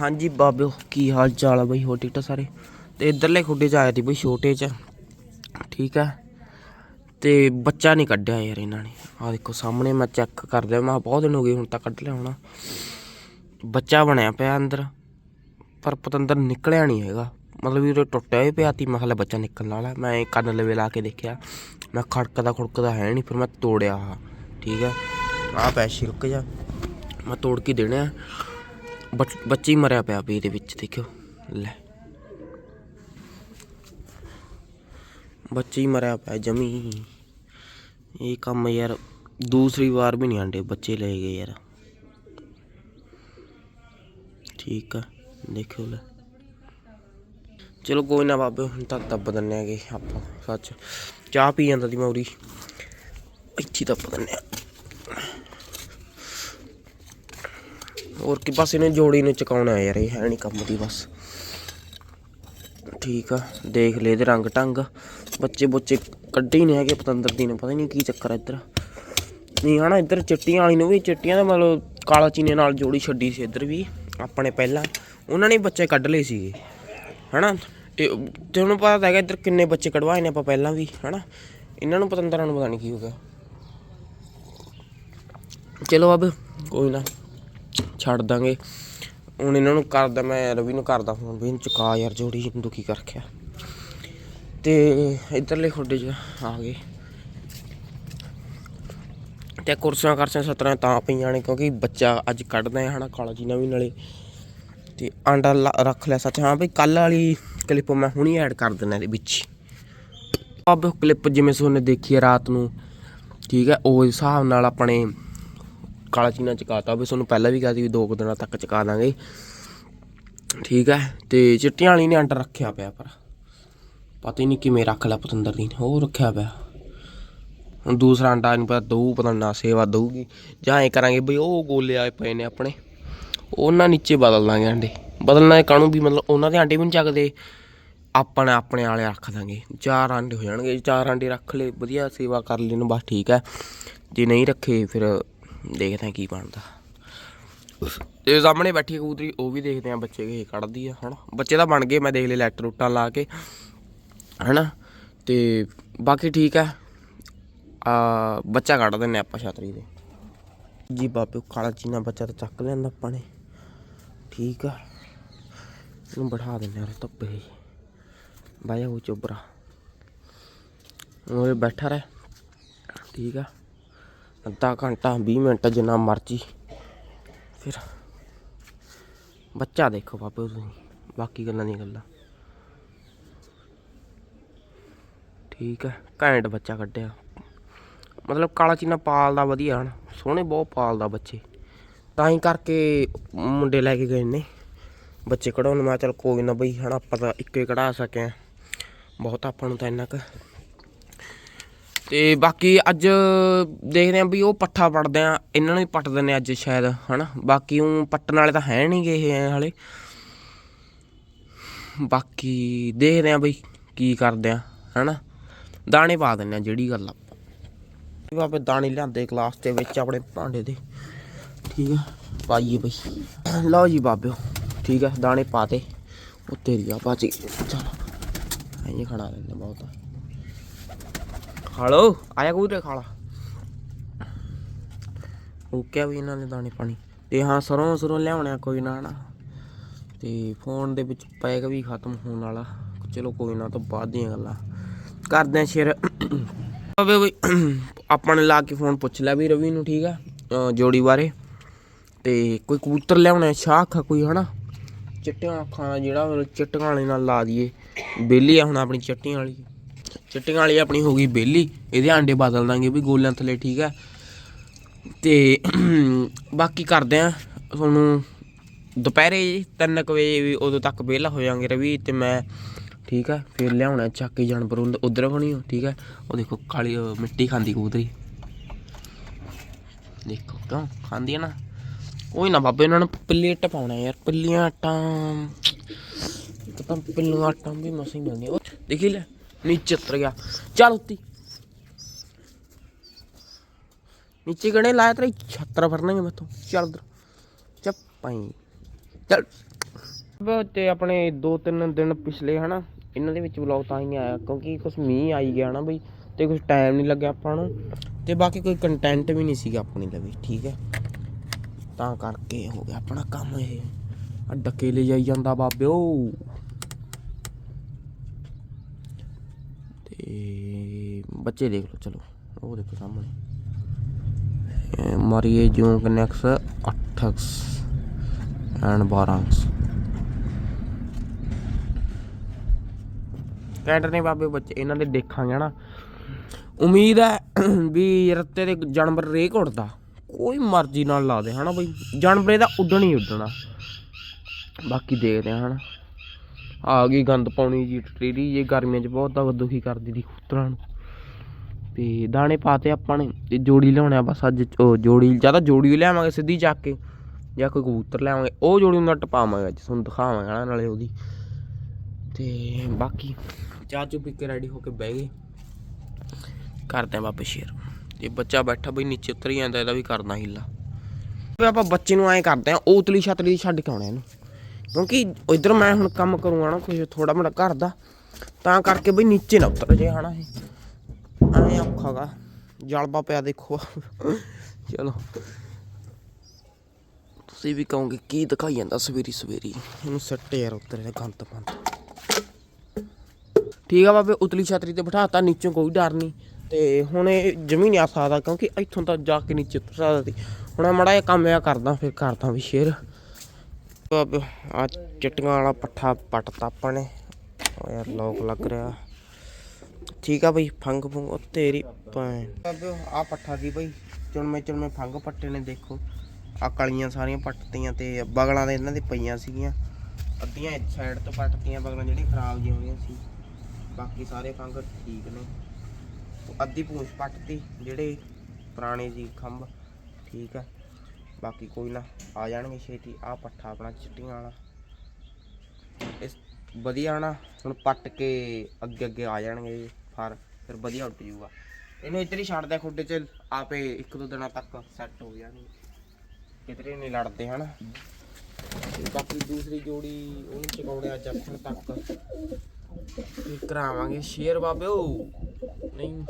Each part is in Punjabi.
ਹਾਂਜੀ ਬਾਬਿਓ ਕੀ ਹਾਲ ਚਾਲ ਆ ਬਈ? ਹੋ ਠੀਕ ਠਾਕ ਸਾਰੇ? ਤੇ ਇਧਰਲੇ ਖੁੱਡੇ ਚ ਆਇਆ ਸੀ ਬਈ, ਛੋਟੇ ਚ। ਠੀਕ ਆ? ਤੇ ਬੱਚਾ ਨਹੀਂ ਕੱਢਿਆ ਯਾਰ ਇਹਨਾਂ ਨੇ। ਆ ਦੇਖੋ, ਸਾਹਮਣੇ ਮੈਂ ਚੈੱਕ ਕਰ ਮੈਂ ਕਿਹਾ ਬਹੁਤ ਦਿਨ ਹੋ ਗਏ ਹੁਣ ਤਾਂ ਕੱਢ ਲਿਆ ਹੋਣਾ। ਬੱਚਾ ਬਣਿਆ ਪਿਆ ਅੰਦਰ, ਪਰ ਪਤੰਦਰ ਨਿਕਲਿਆ ਨਹੀਂ ਹੈਗਾ। ਮਤਲਬ ਵੀ ਉਹ ਟੁੱਟਿਆ ਹੀ ਪਿਆ ਤੀ ਮੈਂ ਹਲੇ ਬੱਚਾ ਨਿਕਲਣ ਵਾਲਾ। ਮੈਂ ਕੰਨ ਲਵੇ ਲਾ ਕੇ ਦੇਖਿਆ। ਮੈਂ ਖੜਕਦਾ ਖੁੜਕਦਾ ਹੈ ਨਹੀਂ ਫਿਰ ਮੈਂ ਤੋੜਿਆ ਆ। ਠੀਕ ਹੈ ਆ ਪੈ ਛਿਲਕ ਜਾ ਮੈਂ ਤੋੜ ਕੇ ਦੇਣਾ ਹੈ। ਬੱਚ- ਬੱਚੇ ਮਰਿਆ ਪਿਆ ਵੀ ਇਹਦੇ ਵਿੱਚ, ਦੇਖਿਓ। ਲੈ। ਬੱਚੇ ਹੀ ਮਰਿਆ ਪਿਆ ਜਮੀ। ਇਹ ਕੰਮ ਯਾਰ ਦੂਸਰੀ ਵਾਰ ਵੀ ਨਹੀਂ ਆਂਡੇ ਬੱਚੇ ਲੈ ਗਏ ਯਾਰ। ਠੀਕ ਆ, ਦੇਖਿਓ ਲੈ। ਚਲੋ ਕੋਈ ਨਾ ਬਾਬੇ, ਹੁਣ ਤਾਂ ਦੱਬ ਦਿੰਨੇ ਆਗੇ ਆਪਾਂ, ਸੱਚ। ਚਾਹ ਪੀ ਜਾਂਦਾ ਦੀ ਮੌਰੀ ਇੱਥੇ ਦੱਬ ਦਿੰਨੇ ਆ। ਹੋਰ ਕੀ, ਬਸ ਇਹਨੇ ਜੋੜੀ ਨੂੰ ਚਕਾਉਣਾ ਯਾਰ, ਇਹ ਹੈ ਨਹੀਂ ਕੰਮ ਦੀ ਬਸ। ਠੀਕ ਆ, ਦੇਖ ਲੈ ਇਹਦੇ ਰੰਗ ਢੰਗ। ਬੱਚੇ ਬੁੱਚੇ ਕੱਢੇ ਹੀ ਨਹੀਂ ਹੈਗੇ ਪਤੰਦਰ ਦੀ ਨੇ ਪਤਾ ਨਹੀਂ ਕੀ ਚੱਕਰ ਇੱਧਰ। ਨਹੀਂ ਹਨਾ, ਇੱਧਰ ਚਿੱਟੀਆਂ ਵਾਲੀ ਨੂੰ ਵੀ, ਚਿੱਟੀਆਂ ਦਾ ਮਤਲਬ ਕਾਲਾ ਚੀਨੇ ਨਾਲ ਜੋੜੀ ਛੱਡੀ ਸੀ ਇੱਧਰ ਵੀ, ਆਪਣੇ ਪਹਿਲਾਂ। ਉਹਨਾਂ ਨੇ ਬੱਚੇ ਕੱਢ ਲਏ ਸੀਗੇ, ਹਨਾ? ਇਹ ਤੁਹਾਨੂੰ ਪਤਾ ਹੈਗਾ ਇੱਧਰ ਕਿੰਨੇ ਬੱਚੇ ਕਢਵਾਏ ਨੇ ਆਪਾਂ ਪਹਿਲਾਂ ਵੀ, ਹਨਾ? ਇਹਨਾਂ ਨੂੰ ਪਤੰਦਰਾਂ ਨੂੰ ਪਤਾ ਨਹੀਂ ਕੀ ਹੋ ਗਿਆ। ਚਲੋ ਅਬ, ਕੋਈ ਨਾ। ਛੱਡ ਦਾਂਗੇ। ਹੁਣ ਇਹਨਾਂ ਨੂੰ ਕਰਦਾ ਮੈਂ, ਰਵੀ ਨੂੰ ਕਰਦਾ ਫੋਨ ਵੀ, ਇਹਨੂੰ ਚੁਕਾ ਯਾਰ, ਜੋੜੀ ਦੁਖੀ ਕਰ ਰੱਖਿਆ। ਤੇ ਇਧਰਲੇ ਖੁੱਡੇ 'ਚ ਆ ਗਏ। ਤੇ ਕੁਰਸੀਆਂ ਕਰਸੀਆਂ ਸਤਰਾਂ ਤਾਂ ਪਈਆਂ ਨੇ, ਕਿਉਂਕਿ ਬੱਚਾ ਅੱਜ ਕੱਢਦਾ ਹੈ ਹਨਾ ਕਾਲਾ ਜੀ ਨਵੀਂ ਨਾਲੇ। ਤੇ ਆਂਡਾ ਲਾ- ਰੱਖ ਲਿਆ ਸੱਚ, ਹਾਂ ਬਈ ਕੱਲ ਵਾਲੀ ਕਲਿੱਪ ਮੈਂ ਹੁਣੀ ਐਡ ਕਰ ਦਿੰਦਾ ਇਹਦੇ ਵਿੱਚ। ਅਬ ਕਲਿੱਪ ਜਿਵੇਂ ਸੋਨੇ ਦੇਖੀ ਹੈ ਰਾਤ ਨੂੰ, ਠੀਕ ਹੈ, ਉਹ ਹਿਸਾਬ ਨਾਲ ਆਪਣੇ ਕਾਲਾ ਚੀਨਾ ਚਕਾਤਾ ਵੀ ਤੁਹਾਨੂੰ ਪਹਿਲਾਂ ਵੀ ਕਿਹਾ ਸੀ ਵੀ ਦੋ ਕੁ ਦਿਨਾਂ ਤੱਕ ਚਕਾ ਦਾਂਗੇ। ਠੀਕ ਹੈ, ਤੇ ਚਿੱਟੀਆਂ ਵਾਲੀ ਨੇ ਅੰਡਰ ਰੱਖਿਆ ਪਿਆ ਪਰ। ਪਤਾ ਹੀ ਨਹੀਂ ਕਿਵੇਂ ਰੱਖ ਲਿਆ ਪਤੰਦਰ ਦੀ ਨੇ, ਉਹ ਰੱਖਿਆ ਪਿਆ। ਹੁਣ ਦੂਸਰਾ ਅੰਡਾ ਨਹੀਂ ਪਤਾ ਦਊ, ਪਤਾ ਨਾ ਸੇਵਾ ਦਊਗੀ। ਜਾਂ ਐ ਕਰਾਂਗੇ ਬਈ ਉਹ ਗੋਲੇ ਆਏ ਪਏ ਨੇ ਆਪਣੇ। ਉਹਨਾਂ ਨੀਚੇ ਬਦਲ ਦਾਂਗੇ ਅੰਡੇ। ਬਦਲਣਾ ਕਾਹਨੂੰ ਵੀ ਮਤਲਬ ਉਹਨਾਂ ਦੇ ਆਂਡੇ ਵੀ ਨਹੀਂ ਚੱਕਦੇ। ਆਪਣੇ ਆਪਣੇ ਵਾਲੇ ਰੱਖ ਦਾਂਗੇ। ਚਾਰ ਆਂਡੇ ਹੋ ਜਾਣਗੇ ਚਾਰ ਆਂਡੇ ਰੱਖ ਲਏ, ਵਧੀਆ ਸੇਵਾ ਕਰ ਲੈਣ ਬਸ ਠੀਕ ਹੈ। ਜੇ ਨਹੀਂ ਰੱਖੇ, ਫਿਰ ਦੇਖਦੇ ਹਾਂ ਕੀ ਬਣਦਾ। ਤੇ ਸਾਹਮਣੇ ਬੈਠੀ ਕਬੂਤਰੀ ਉਹ ਵੀ ਦੇਖਦੇ ਆ ਬੱਚੇ ਕੇ ਕੱਢਦੀ ਆ ਹਨਾ। ਬੱਚੇ ਤਾਂ ਬਣ ਗਏ ਮੈਂ ਦੇਖ ਲਏ ਲੈਟ ਰੂਟਾਂ ਲਾ ਕੇ ਹਨਾ। ਤੇ ਬਾਕੀ ਠੀਕ ਹੈ। ਆ ਬੱਚਾ ਕੱਢ ਦਿੰਨੇ ਆਪਾਂ ਛਤਰੀ ਦੇ ਜੀ ਬਾਪੇ ਕਾਲਾ ਚੀਨਾ ਬੱਚਾ ਤਾਂ ਚੱਕ ਲੈਂਦਾ ਆਪਾਂ ਨੇ। ਠੀਕ ਆ। ਇਹਨੂੰ ਬਿਠਾ ਦਿੰਨੇ ਆ ਧੁੱਪੇ ਬਾਇਆ ਉਹ ਚੋਬਰਾ ਉਹ ਬੈਠਾ ਰਹਿ। ਠੀਕ ਆ। ਅੱਧਾ ਘੰਟਾ 20 ਮਿੰਟ ਜਿੰਨਾ ਮਰਜ਼ੀ। ਫਿਰ ਬੱਚਾ ਦੇਖੋ ਬਾਪੇ ਤੁਸੀਂ, ਬਾਕੀ ਗੱਲਾਂ ਦੀਆਂ ਗੱਲਾਂ। ਠੀਕ ਹੈ, ਘੈਂਟ ਬੱਚਾ ਕੱਢਿਆ। ਮਤਲਬ ਕਾਲਾ ਚੀਨਾ ਪਾਲਦਾ ਵਧੀਆ ਹਨ, ਸੋਹਣੇ ਬਹੁਤ ਪਾਲਦਾ ਬੱਚੇ। ਤਾਂ ਹੀ ਕਰਕੇ ਮੁੰਡੇ ਲੈ ਕੇ ਗਏ ਨੇ। ਬੱਚੇ ਕਢਾਉਣ, ਮੈਂ ਕਿਹਾ ਚੱਲ ਕੋਈ ਨਾ ਬਈ, ਹਨਾ ਆਪਾਂ ਤਾਂ ਇੱਕੇ ਕਢਾ ਸਕਿਆ। ਬਹੁਤ ਆਪਾਂ ਨੂੰ ਤਾਂ ਇੰਨਾ ਕੁ ਤੇ ਬਾਕੀ ਅੱਜ ਦੇਖਦੇ ਆਂ ਵੀ ਉਹ ਪੱਠਾ ਪੜਦੇ ਆ, ਇਹਨਾਂ ਨੂੰ ਹੀ ਪੱਟ ਦਿੰਦੇ ਅੱਜ ਸ਼ਾਇਦ, ਹਨਾ? ਬਾਕੀ ਉਹ ਪੱਟਣ ਵਾਲੇ ਤਾਂ ਹੈ ਨਹੀਂਗੇ ਇਹ ਹਾਲੇ। ਬਾਕੀ ਦੇਖਦੇ ਆਂ ਬਈ ਕੀ ਕਰਦੇ ਆ, ਹਨਾ? ਦਾਣੇ ਪਾ ਦਿੰਦੇ ਆ ਜਿਹੜੀ ਗੱਲ ਆਪਾਂ ਬਾਬੇ ਦਾਣੇ ਲਿਆਂਦੇ ਗਲਾਸ ਦੇ ਵਿੱਚ ਆਪਣੇ ਭਾਂਡੇ ਦੇ। ਠੀਕ ਆ? ਪਾਈਏ ਬਈ। ਲਓ ਜੀ ਬਾਬਿਓ, ਠੀਕ ਆ? ਦਾਣੇ ਪਾਤੇ ਉਹ ਤੇਰੀ ਆ ਬਾਜੀ। ਚਲੋ, ਐਂ ਖਾਣਾ ਲੈਂਦੇ ਬਹੁਤ। ਖਾ ਲਓ ਆਇਆ ਕਬੂਤਰ ਖਾ ਲਾ ਉਹ ਵੀ ਇਹਨਾਂ ਨੇ ਦਾਣੇ ਪਾਣੀ। ਤੇ ਹਾਂ, ਸਰੋਂ ਸਰੋਂ ਲਿਆਉਣਾ ਕੋਈ ਨਾ ਨਾ ਤੇ ਫੋਨ ਦੇ ਵਿੱਚ ਪੈਕ ਵੀ ਖਤਮ ਹੋਣ ਵਾਲਾ। ਚਲੋ, ਕੋਈ ਨਾ ਤਾਂ ਬਾਅਦ ਦੀਆਂ ਗੱਲਾਂ। ਕਰਦੇ ਆ ਸ਼ੇਰ ਅਬੇ ਬਈ, ਆਪਾਂ ਨੇ ਲਾ ਕੇ ਫੋਨ ਪੁੱਛ ਲਿਆ ਵੀ ਰਵੀ ਨੂੰ, ਠੀਕ ਆ? ਜੋੜੀ ਬਾਰੇ। ਤੇ ਕੋਈ ਕਬੂਤਰ ਲਿਆਉਣਾ ਸ਼ਾਖ ਆ ਕੋਈ, ਹਨਾ? ਚਿੱਟੀਆਂ ਅੱਖਾਂ ਦਾ ਜਿਹੜਾ ਮਤਲਬ ਚਿੱਟੀਆਂ ਵਾਲੇ ਨਾਲ ਲਾ ਦਈਏ। ਬੇਲੀ ਆ ਹੁਣ ਆਪਣੀ ਚਿੱਟੀਆਂ ਵਾਲੀ। ਚਿੱਟੀਆਂ ਵਾਲੀ ਆਪਣੀ ਹੋ ਗਈ ਬੇਲੀ, ਇਹਦੇ ਆਂਡੇ ਬਦਲ ਦਾਂਗੇ ਵੀ ਗੋਲਿਆਂ ਥੱਲੇ ਠੀਕ ਹੈ। ਤੇ ਬਾਕੀ ਕਰਦੇ ਆ ਤੁਹਾਨੂੰ ਦੁਪਹਿਰੇ 3 ਵਜੇ ਵੀ ਉਦੋਂ ਤੱਕ ਵਿਹਲਾ ਹੋ ਜਾਾਂਗੇ ਰਵੀ, ਤੇ ਮੈਂ ਠੀਕ ਹੈ, ਫਿਰ ਲਿਆਉਣਾ ਚੱਕ ਕੇ ਜਾਨਵਰ ਉਧਰ ਬਣੀ ਠੀਕ ਹੈ। ਉਹ ਦੇਖੋ ਕਾਲੀ ਮਿੱਟੀ ਖਾਂਦੀ ਕਬੂਤਰੀ। ਦੇਖੋ ਕਿਉਂ ਖਾਂਦੀ ਹੈ ਨਾ। ਕੋਈ ਨਾ ਬਾਬੇ ਇਹਨਾਂ ਨੂੰ ਪਲੇਟ ਪਾਉਣਾ ਯਾਰ, ਪਿੱਲੀਆਂ ਆਟਾ। ਇੱਕ ਤਾਂ ਪਿੱਲੀਆਂ ਆਟਾਂ ਵੀ ਮਸੀਂ ਮਿਲਦੀਆਂ। ਉਹ ਦੇਖੀ ਲੈ। ਨੀਚੇ ਉਤਰ ਗਿਆ। ਚੱਲ ਉੱਤੀ। ਨੀਚੇ ਗਣੇ ਲਾਇਆ ਤੇਰੇ? ਛੱਤਰ ਫੜਨਗੇ ਮੈਥੋਂ ਚੱਲ ਉਧਰ। ਚੱਪਾਈ ਚੱਲ। ਬ- ਤੇ ਆਪਣੇ ਦੋ ਤਿੰਨ ਦਿਨ ਪਿਛਲੇ ਹਨਾ, ਇਹਨਾਂ ਦੇ ਵਿੱਚ ਵਲੌਗ ਤਾਂ ਹੀ ਆਇਆ, ਕਿਉਂਕਿ ਕੁਝ ਮੀਂਹ ਆਈ ਗਿਆ ਨਾ ਬਈ, ਤੇ ਕੁਝ ਟਾਈਮ ਨਹੀਂ ਲੱਗਿਆ ਆਪਾਂ ਨੂੰ, ਤੇ ਬਾਕੀ ਕੋਈ ਕੰਟੈਂਟ ਵੀ ਨਹੀਂ ਸੀਗਾ ਆਪਣੀ ਦਾ ਵੀ, ਠੀਕ ਹੈ। ਤਾਂ ਕਰਕੇ ਹੋ ਗਿਆ ਆਪਣਾ ਕੰਮ ਇਹ। ਆ ਡੱਕੇ ਲੈ ਜਾਈ ਜਾਂਦਾ ਬਾਬਿਓ। ਤੇ ਬੱਚੇ ਦੇਖ ਲਓ, ਚਲੋ, ਉਹ ਦੇਖੋ ਸਾਹਮਣੇ। ਮਾਰੀਏ ਜੂਨ ਕਨੈਕਸ 8 ਐਂਡ 12 ਕੈਂਟ ਨੇ ਬਾਬੇ ਬੱਚੇ, ਇਹਨਾਂ ਦੇ ਦੇਖਾਂਗੇ ਨਾ ਉਮੀਦ ਹੈ ਵੀ ਰੱਤੇ ਦੇ ਜਾਨਵਰ ਰੇਕ ਉੱਡਦਾ ਕੋਈ ਮਰਜ਼ੀ ਨਾਲ ਲਾ ਦੇ ਹਨਾ ਬਈ। ਜਾਨਵਰ ਇਹਦਾ ਉੱਡਣ ਹੀ ਉੱਡਣਾ। ਬਾਕੀ ਦੇਖਦੇ ਹਾਂ ਹਨਾ। ਆ ਗਈ ਗੰਦ ਪਾਉਣੀ ਜੀ ਟਟੀਰੀ ਇਹ ਗਰਮੀਆਂ 'ਚ ਬਹੁਤ ਦੁਖੀ ਕਰਦੀ ਦੀ ਕਬੂਤਰਾਂ ਨੂੰ। ਤੇ ਦਾਣੇ ਪਾਤੇ ਆਪਾਂ ਨੇ, ਤੇ ਜੋੜੀ ਲਿਆਉਣਾ ਬਸ ਅੱਜ, ਉਹ ਜੋੜੀ ਜ਼ਿਆਦਾ ਜੋੜੀ ਲਿਆਵਾਂਗੇ ਸਿੱਧੀ ਚੱਕ ਕੇ, ਜਾਂ ਕੋਈ ਕਬੂਤਰ ਲਿਆਵਾਂਗੇ, ਉਹ ਜੋੜੀ ਨੂੰ ਟਪਾਵਾਂਗੇ ਅੱਜ, ਤੁਹਾਨੂੰ ਦਿਖਾਵਾਂਗੇ ਨਾ ਨਾਲੇ ਉਹਦੀ। ਤੇ ਬਾਕੀ ਚਾਹ ਚੁ ਪੀ ਕੇ ਰੈਡੀ ਹੋ ਕੇ ਬਹਿ ਗਏ। ਕਰਦੇ ਆ ਵਾਪਸ ਸ਼ੇਰ ਇਹ ਬੱਚਾ ਬੈਠਾ ਬਈ ਨੀਚੇ ਉਤਰ ਜਾਂਦਾ, ਇਹਦਾ ਵੀ ਕਰਨਾ ਹੀਲਾ। ਆਪਾਂ ਬੱਚੇ ਨੂੰ ਐਂ ਕਰਦੇ ਆ ਉਹ ਉਤਲੀ ਛਤਲੀ ਛੱਡ ਕੇ ਆਉਣਾ ਇਹਨੂੰ। ਕਿਉਂਕਿ ਇਧਰ ਮੈਂ ਹੁਣ ਕੰਮ ਕਰੂੰਗਾ ਨਾ ਕੁਝ ਥੋੜਾ ਮੋੜਾ ਘਰ ਦਾ, ਤਾਂ ਕਰਕੇ ਬਈ ਨੀਚੇ ਨਾ ਉਤਰ ਜੇ ਹਨਾ ਇਹ। ਐਂ ਔਖਾਗਾ ਜਲਬਾ ਪਿਆ ਦੇਖੋ। ਚਲੋ। ਤੁਸੀਂ ਵੀ ਕਹੋਗੇ, ਕੀ ਦਿਖਾਈ ਜਾਂਦਾ ਸਵੇਰੀ ਸਵੇਰੀ? ਇਹਨੂੰ ਸੱਟ ਯਾਰ ਉਤਰ ਇਹ ਗੰਦ ਪੰਦ। ਠੀਕ ਆ ਬਾਬੇ, ਉਤਲੀ ਛਤਰੀ ਤੇ ਬਿਠਾਤਾ ਨੀਚੋਂ ਕੋਈ ਡਰ ਨਹੀਂ। ਤੇ ਹੁਣ ਇਹ ਜਮੀਨ ਨਹੀਂ ਆ ਸਕਦਾ ਕਿਉਂਕਿ ਇੱਥੋਂ ਤਾਂ ਜਾ ਕੇ ਨੀਚੇ ਉਤਰ ਸਕਦਾ ਸੀ। ਹੁਣ ਮੈਂ ਮਾੜਾ ਜਿਹਾ ਕੰਮ ਆ ਕਰਦਾ, ਫਿਰ ਕਰਦਾ ਵੀ ਸ਼ੇਰ। ਆ ਚਿੱਟੀਆਂ ਵਾਲਾ ਪੱਠਾ ਪੱਟਤਾ ਆਪਾਂ ਨੇ। ਓ ਯਾਰ ਲੋਕ ਲੱਗ ਰਿਹਾ। ਠੀਕ ਆ ਬਈ, ਫੰਗ ਫੁੰਗ ਉਹ ਤੇਰੀ ਭੈਣ। ਆ ਪੱਠਾ ਦੀ ਬਈ? ਚੁਣਮੇ ਚੁਣਮੇ ਫੰਗ ਪੱਟੇ ਨੇ, ਦੇਖੋ। ਆ ਕਲੀਆਂ ਸਾਰੀਆਂ ਪੱਟਤੀਆਂ ਤੇ ਬਗਲਾਂ ਦੇ ਇਹਨਾਂ ਦੇ ਪਈਆਂ ਸੀਗੀਆਂ। ਅੱਧੀਆਂ ਇਸ ਸਾਈਡ ਤੋਂ ਪੱਟਤੀਆਂ, ਬਗਲਾਂ ਜਿਹੜੀਆਂ ਖਰਾਬ ਜਿਹੀਆਂ ਹੋਈਆਂ ਸੀ। ਬਾਕੀ ਸਾਰੇ ਫੰਗ ਠੀਕ ਨੇ। ਅੱਧੀ ਪੂੰਛ ਪੱਟਤੀ, ਜਿਹੜੇ ਪੁਰਾਣੇ ਸੀ ਖੰਭ। ਠੀਕ ਆ। ਬਾਕੀ ਕੋਈ ਨਾ, ਆ ਜਾਣਗੇ ਛੇਤੀ। ਆ ਪੱਠਾ ਆਪਣਾ ਚਿੱਟੀਆਂ ਵਾਲਾ। ਇਸ ਵਧੀਆ ਨਾ, ਹੁਣ ਪੱਟ ਕੇ ਅੱਗੇ ਅੱਗੇ ਆ ਜਾਣਗੇ ਫਰ, ਫਿਰ ਵਧੀਆ ਉੱਡ ਜੂਗਾ ਇਹਨੂੰ ਇੱਧਰ ਹੀ ਛੱਡ ਦਿਆ ਖੁੱਡੇ 'ਚ, ਆਪੇ ਇੱਕ ਦੋ ਦਿਨਾਂ ਤੱਕ ਸੈੱਟ ਹੋ ਜਾਣਗੇ। ਕਿਧਰੇ ਨਹੀਂ ਲੜਦੇ, ਹਨ? ਤੇ ਬਾਕੀ ਦੂਸਰੀ ਜੋੜੀ, ਉਹਨੂੰ ਚਕਾਉਣੇ ਅੱਜ ਅੱਖਣ ਤੱਕ। ਕਰਾਵਾਂਗੇ? ਸ਼ੇਰ ਬਾਬਿਓ? ਨਹੀਂ।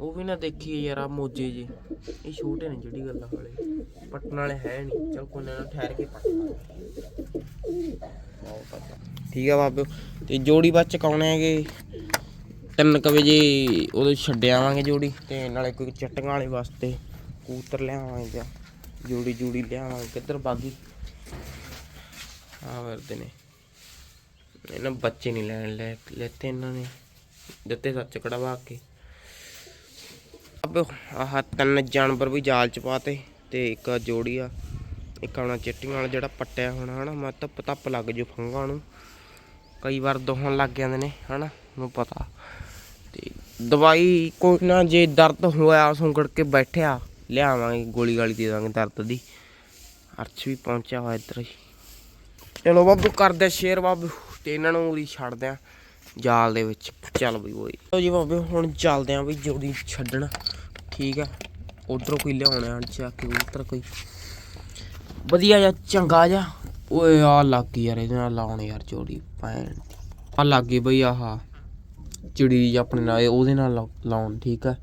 ਉਹ ਵੀ ਨਾ ਦੇਖੀ ਯਾਰ ਆ ਮੋਜੇ ਜੇ। ਇਹ ਛੋਟੇ ਨੇ ਜਿਹੜੀ ਗੱਲਾਂ ਵਾਲੇ ਪੱਟਣ ਵਾਲੇ ਹੈ ਨਹੀਂ ਚਲ ਕੋਈ ਨਾ ਠਹਿਰ ਕੇ ਪੱਟ ਠੀਕ ਆ ਬਾਬਿਓ ਤੇ ਜੋੜੀ ਬਾਅਦ ਚਕਾਉਣੇ ਹੈਗੇ? ਤਿੰਨ ਕੁ ਵਜੇ ਉਦੋਂ ਛੱਡ ਆਵਾਂਗੇ ਜੋੜੀ। ਤੇ ਨਾਲੇ ਕੋਈ ਚਟਕਾਂ ਵਾਲੇ ਵਾਸਤੇ ਕੂਤਰ ਲਿਆਵਾਂਗੇ ਜਾਂ ਜੋੜੀ ਜੋੜੀ ਲਿਆਵਾਂਗੇ। ਕਿੱਧਰ ਬਾਗੀ? ਆ ਵਰਦੇ ਨੇ। ਇਹਨਾਂ ਬੱਚੇ ਨਹੀਂ ਲੈਣ ਲੈ ਲੈਤੇ ਇਹਨਾਂ ਨੇ। ਦਿੱਤੇ ਸੱਚ ਕੜਵਾ ਕੇ। ਅਬ ਆਹ ਤਿੰਨ ਜਾਨਵਰ ਵੀ ਜਾਲ ਚ ਪਾਤੇ ਤੇ ਇੱਕ ਜੋੜੀ ਆ, ਇੱਕ ਆਉਣਾ ਚਿੱਟੀਆਂ ਵਾਲਾ ਜਿਹੜਾ ਪੱਟਿਆ ਹੋਣਾ, ਹਨਾ, ਮੈਂ ਧੁੱਪ ਧੱਪ ਲੱਗ ਜੂ ਫੰਗਾਂ ਨੂੰ। ਕਈ ਵਾਰ ਦੋਹਣ ਲੱਗ ਜਾਂਦੇ ਨੇ, ਹਨਾ ਨੂੰ ਪਤਾ। ਤੇ ਦਵਾਈ ਕੋਈ ਨਾ, ਜੇ ਦਰਦ ਹੋਇਆ, ਸੁੰਗੜ ਕੇ ਬੈਠਿਆ, ਲਿਆਵਾਂਗੇ, ਗੋਲੀ ਗਾਲੀ ਦੇ ਦਾਂਗੇ ਦਰਦ ਦੀ। ਅਰਸ਼ ਵੀ ਪਹੁੰਚਿਆ ਹੋਇਆ ਇੱਧਰ ਹੀ। ਚਲੋ ਬਾਬੂ, ਕਰਦੇ ਸ਼ੇਰ ਬਾਬੂ, ਤੇ ਇਹਨਾਂ ਨੂੰ ਉਰੀ ਛੱਡਦੇ ਆ ਜਾਲ ਦੇ ਵਿੱਚ। ਚੱਲ ਬਈ। ਓਏ ਲੋ ਜੀ ਬਾਬੇ, ਹੁਣ ਚੱਲਦੇ ਆ ਬਈ ਜੋੜੀ ਛੱਡਣ। ਠੀਕ ਹੈ ਉਧਰੋਂ ਕੋਈ ਲਿਆਉਣਾ ਜਾ ਕੇ ਉਧਰ ਕੋਈ। ਵਧੀਆ ਜਾਂ ਚੰਗਾ ਜਾ ਓਏ ਆ ਲੱਗ ਗਈ ਯਾਰ, ਇਹਦੇ ਨਾਲ ਲਾਉਣ ਯਾਰ ਜੋੜੀ ਪੈਣ ਆ ਲੱਗ ਗਈ ਬਈ, ਆਹ ਚਿੜੀ ਆਪਣੇ ਨਾਲ ਉਹਦੇ ਨਾਲ ਲਾ- ਲਾਉਣ, ਠੀਕ ਆ।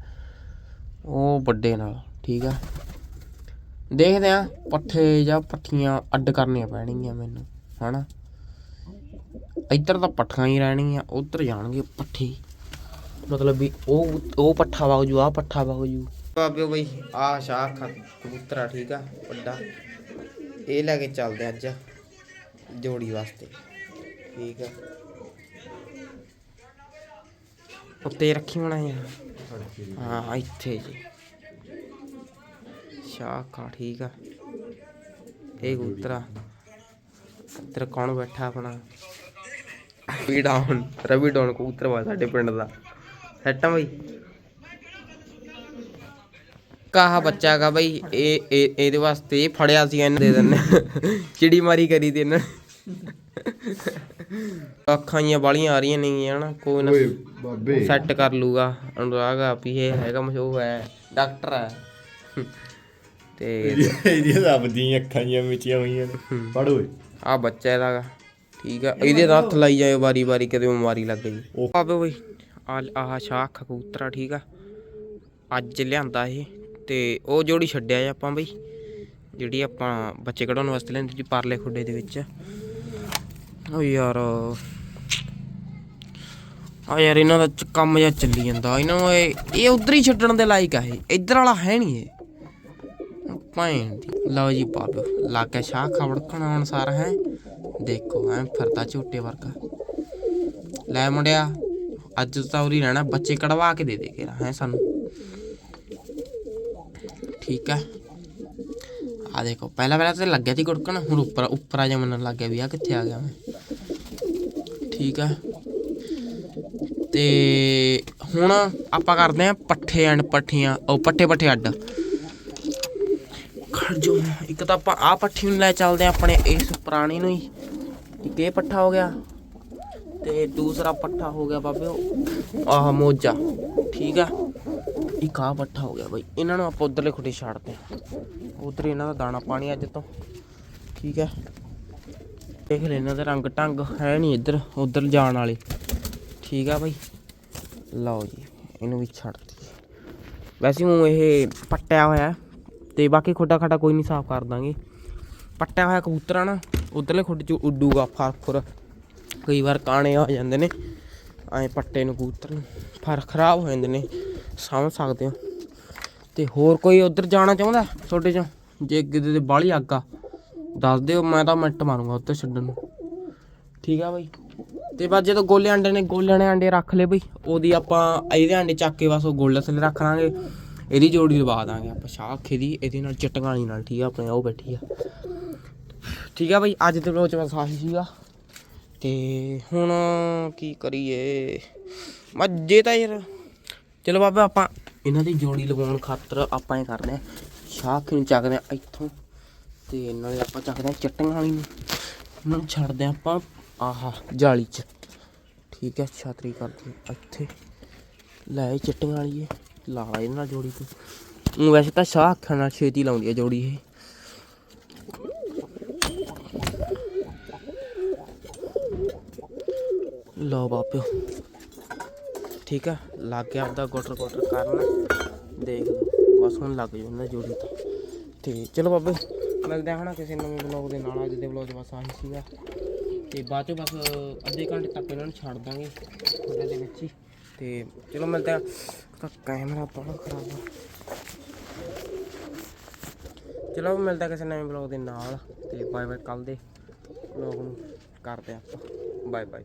ਉਹ ਵੱਡੇ ਨਾਲ, ਠੀਕ ਆ। ਦੇਖਦੇ ਆ, ਪੱਠੇ ਜਾਂ ਪੱਠੀਆਂ ਅੱਡ ਕਰਨੀਆਂ ਪੈਣਗੀਆਂ ਮੈਨੂੰ, ਹਨਾ। ਇੱਧਰ ਤਾਂ ਪੱਠੀਆਂ ਹੀ ਰਹਿਣਗੀਆਂ, ਉੱਧਰ ਜਾਣਗੇ ਪੱਠੇ ਮਤਲਬ ਵੀ ਉਹ ਉਹ ਪੱਠਾ ਵਗ ਜੂ ਆ ਪੱਠਾ ਵਗ ਜੂ। ਬਾਬਿਓ ਬਈ ਆ ਸ਼ਾਹ ਖਾ, ਕਬੂਤਰਾ ਠੀਕ ਆ, ਵੱਡਾ। ਇਹ ਲੈ ਕੇ ਚੱਲਦੇ ਅੱਜ, ਜੋੜੀ ਵਾਸਤੇ। ਠੀਕ ਆ। ਉੱਤੇ ਰੱਖੀ ਹੋਣਾ ਯਾਰ ਹਾਂ, ਇੱਥੇ ਜੀ। ਸ਼ਾਖਾ ਠੀਕ ਆ। ਇਹ ਕਬੂਤਰਾ। ਇੱਧਰ ਕੌਣ ਬੈਠਾ ਆਪਣਾ? ਰਵੀ ਡਾਊਨ ਰਵੀ ਡਾਊਨ ਕਬੂਤਰ ਵਾ ਸਾਡੇ ਪਿੰਡ ਦਾ। ਸੈੱਟ ਆ ਬਈ। ਕਾਹਾ ਬੱਚਾ ਗਾ ਬਈ ਇਹ ਇਹ- ਇਹਦੇ ਵਾਸਤੇ ਫੜਿਆ ਸੀ ਇਹਨੇ ਦੇ ਦਿੰਨੇ। ਚਿੜੀ ਮਾਰੀ ਕਰੀ ਤੇ ਇਹਨਾਂ। ਅੱਖਾਂ ਹੀ ਬਾਲੀਆਂ ਆ ਰਹੀਆਂ ਨਹੀਂ ਹਨਾ ਕੋਈ ਨਾ। ਬਾਬੇ। ਸੈੱਟ ਕਰ ਲੂਗਾ। ਅਨੁਰਾਗ ਆ ਵੀ ਇਹ ਹੈਗਾ ਮਸ਼ਹੂਰ ਹੈ ਡਾਕਟਰ ਹੈ। ਤੇ ਇਹਦੀਆਂ ਰੱਬ ਦੀਆਂ ਅੱਖਾਂ ਜੀਆਂ ਮਿਚੀਆਂ ਹੋਈਆਂ ਨੇ। ਪੜ ਓਏ। ਆ ਬੱਚਾ ਇਹਦਾ। ਠੀਕ ਆ ਇਹਦੇ ਹੱਥ ਲਾਈ ਜਾਏ ਵਾਰੀ ਵਾਰੀ ਕਦੇ ਬਿਮਾਰੀ ਲੱਗ ਗਈ ਉਹ- ਆਵੇ ਬਈ ਆਹ ਸ਼ਾਹ ਕਬੂਤਰਾ ਠੀਕ ਆ। ਅੱਜ ਲਿਆਂਦਾ ਇਹ ਤੇ ਉਹ ਜੋੜੀ ਛੱਡਿਆ ਆ ਆਪਾਂ ਬਈ, ਜਿਹੜੀ ਆਪਾਂ ਬੱਚੇ ਕਢਾਉਣ ਵਾਸਤੇ ਲੈਂਦੇ ਜੀ ਪਰਲੇ ਖੁੱਡੇ ਦੇ ਵਿੱਚ। ਓ ਯਾਰ, ਆ ਯਾਰ ਇਹਨਾਂ ਦਾ ਕੰਮ ਜਿਹਾ ਚੱਲੀ ਜਾਂਦਾ। ਇਹਨਾਂ ਨੂੰ ਇਹ ਇਹ ਉਧਰ ਹੀ ਛੱਡਣ ਦੇ ਲਾਇਕ ਆ ਇਹ। ਇੱਧਰ ਵਾਲਾ ਹੈ ਨਹੀਂ ਇਹ। ਭੈਣ ਦੀ ਲਓ ਜੀ ਬਾਬੇ ਲਾ ਕੇ ਸ਼ਾਹ ਖਵੜਕਣ ਆਉਣ ਸਾਰ ਹੈ। ਦੇਖੋ, ਐ ਫਿਰਦਾ ਝੋਟੇ ਵਰਗਾ। ਲੈ ਮੁੰਡਿਆ ਅੱਜ ਤਾਂ ਉਰੀ ਰਹਿਣਾ, ਬੱਚੇ ਕਢਵਾ ਕੇ ਦੇ ਦੇ ਕੇ ਹੈ ਸਾਨੂੰ। ਠੀਕ ਆ ਆ ਦੇਖੋ, ਪਹਿਲਾਂ ਪਹਿਲਾਂ ਤੇ ਲੱਗਿਆ ਸੀ ਗੁੜਕਣ, ਹੁਣ ਉੱਪਰ ਉੱਪਰ ਆ ਜਾ ਮੈਨੂੰ ਲੱਗ ਗਿਆ ਵੀ ਆ, ਕਿੱਥੇ ਆ ਗਿਆ ਮੈਂ। ਠੀਕ ਆ ਤੇ ਹੁਣ ਆਪਾਂ ਕਰਦੇ ਆ ਪੱਠੇ ਐਂਡ ਪੱਠੀਆਂ, ਉਹ ਪੱਠੇ ਪੱਠੇ ਅੱਡ। ਖੜ ਜੋ ਇੱਕ ਤਾਂ ਆਪਾਂ ਆ ਪੱਠੀ ਨੂੰ ਲੈ ਚੱਲਦੇ ਆ ਆਪਣੇ ਇਸ ਪੁਰਾਣੀ ਨੂੰ ਹੀ। ਇੱਕ ਇਹ ਪੱਠਾ ਹੋ ਗਿਆ। ਤੇ ਦੂਸਰਾ ਪੱਠਾ ਹੋ ਗਿਆ ਬਾਬੇ ਉਹ। ਆਹ ਮੋਜਾ, ਠੀਕ ਆ? ਇੱਕ ਆ ਪੱਠਾ ਹੋ ਗਿਆ ਬਾਈ। ਇਹਨਾਂ ਨੂੰ ਆਪਾਂ ਉਧਰਲੇ ਖੁੱਡੇ ਛੱਡਦੇ ਆ ਉਧਰ ਇਹਨਾਂ ਦਾ ਦਾਣਾ ਪਾਣੀ ਅੱਜ ਤੋਂ। ਠੀਕ ਹੈ ਦੇਖ ਲੈ ਇਹਨਾਂ ਦਾ ਰੰਗ ਢੰਗ, ਹੈ ਨਹੀਂ ਇੱਧਰ, ਉਧਰ ਜਾਣ ਵਾਲੇ। ਠੀਕ ਆ ਬਾਈ? ਲਓ ਜੀ, ਇਹਨੂੰ ਵੀ ਛੱਡ ਦਈਏ ਵੈਸੇ ਹੁਣ ਇਹ ਪੱਟਿਆ ਹੋਇਆ ਤੇ ਬਾਕੀ ਖੁੱਡਾ ਖਾਡਾ ਕੋਈ ਨਹੀਂ ਸਾਫ਼ ਕਰ ਦਾਂਗੇ। ਪੱਟਿਆ ਹੋਇਆ ਕਬੂਤਰ ਆ ਨਾ, ਉਧਰਲੇ ਖੁੱਡ ਚ ਉੱਡੂਗਾ ਫਰ ਕਈ ਵਾਰ ਕਾਣੇ ਆ ਜਾਂਦੇ ਨੇ। ਐ ਪੱਟੇ ਨੂੰ ਕਬੂਤਰ ਨੂੰ। ਫਰ ਖਰਾਬ ਹੋ ਜਾਂਦੇ ਨੇ। ਸਮਝ ਸਕਦੇ ਹੋ। ਤੇ ਹੋਰ ਕੋਈ ਉਧਰ ਜਾਣਾ ਚਾਹੁੰਦਾ ਤੁਹਾਡੇ ਚੋਂ? ਜੇ ਕਿਤੇ ਤੇ ਬਾਹਲੀ ਅੱਗ ਆ। ਦੱਸ ਦਿਓ, ਮੈਂ ਤਾਂ ਮਿੰਟ ਮਾਰੂੰਗਾ ਉੱਤੇ ਛੱਡਣ ਨੂੰ। ਠੀਕ ਆ ਬਾਈ। ਤੇ ਬਸ ਜਦੋਂ ਗੋਲੇ ਆਂਡੇ ਨੇ, ਗੋਲੇ ਨੇ ਆਂਡੇ ਰੱਖ ਲਏ ਬਈ। ਉਹਦੀ ਆਪਾਂ ਇਹਦੇ ਆਂਡੇ ਚੱਕ ਕੇ ਬਸ ਉਹ ਗੋਲੇ ਥੱਲੇ ਰੱਖ ਲਾਂਗੇ। ਇਹਦੀ ਜੋੜੀ ਲਵਾ ਦਾਂਗੇ ਆਪਾਂ ਸ਼ਾਹ ਅੱਖੇ ਦੀ ਇਹਦੇ ਨਾਲ ਚਟਕਾਣੀ ਨਾਲ। ਠੀਕ ਆ, ਆਪਣੇ ਉਹ ਬੈਠੀ ਆ। ਠੀਕ ਆ ਬਈ, ਅੱਜ ਦੇ ਵਲੋਗ ਚ ਬਸ ਆਹੀ ਸੀਗਾ। ਤੇ ਹੁਣ ਕੀ ਕਰੀਏ? ਮੱਜੇ ਤਾਂ ਯਾਰ ਚਲੋ ਬਾਬਾ, ਆਪਾਂ ਇਹਨਾਂ ਦੀ ਜੋੜੀ ਲਗਾਉਣ ਖਾਤਰ ਆਪਾਂ ਇਹ ਕਰਦੇ ਆ ਸ਼ਾਹ ਅੱਖੇ ਨੂੰ ਚੱਕਦੇ ਆ ਇੱਥੋਂ ਤੇ ਨਾਲੇ ਆਪਾਂ ਚੱਕਦੇ ਆ ਚਟੀਆਂ ਵਾਲੀ ਨੂੰ। ਇਹਨਾਂ ਨੂੰ ਛੱਡਦੇ ਹਾਂ ਆਪਾਂ ਆਹਾ ਜਾਲੀ 'ਚ। ਠੀਕ ਹੈ, ਛਾਤਰੀ ਕਰਦੇ ਇੱਥੇ। ਲੈ ਇਹ ਚਿੱਟੀਆਂ ਵਾਲੀ ਇਹ, ਲਾ ਇਹਨਾਂ ਨਾਲ ਜੋੜੀ ਤੂੰ। ਵੈਸੇ ਤਾਂ ਸ਼ਾਹ ਅੱਖਾਂ ਨਾਲ ਛੇਤੀ ਲਾਉਂਦੀ ਹੈ ਜੋੜੀ ਇਹ। ਲਓ ਬਾਪਿਓ। ਠੀਕ ਆ, ਲੱਗ ਗਿਆ ਆਪਦਾ ਗੋਟਰ ਗੋਟਰ ਕਰਨ। ਦੇਖ ਲਓ, ਬਸ ਹੁਣ ਲੱਗ ਜੂ ਜੋੜੀ ਤਾਂ। ਤੇ ਚਲੋ ਬਾਬੇ ਮਿਲਦੇ ਹਾਂ ਹੁਣ ਕਿਸੇ ਨਵੇਂ ਵਲੌਗ ਦੇ ਨਾਲ। ਅੱਜ ਦੇ ਵਲੌਗ 'ਚ ਬਸ ਆਹੀ ਸੀਗਾ। ਤੇ ਬਾਅਦ ਚੋਂ ਬਸ ਅੱਧੇ ਘੰਟੇ ਤੱਕ ਇਹਨਾਂ ਨੂੰ ਛੱਡ ਦਾਂਗੇ ਉਹਦੇ ਦੇ ਵਿੱਚ ਹੀ। ਤੇ ਚਲੋ ਮਿਲਦੇ ਹਾਂ ਤਾਂ ਕੈਮਰਾ ਬੜਾ ਖਰਾਬ ਆ। ਚਲੋ ਮਿਲਦਾ ਕਿਸੇ ਨਵੇਂ ਵਲੌਗ ਦੇ ਨਾਲ। ਤੇ ਬਾਏ ਬਾਏ ਕੱਲ ਦੇ ਵਲੌਗ ਨੂੰ ਕਰਦੇ ਹਾਂ ਆਪਾਂ। Bye bye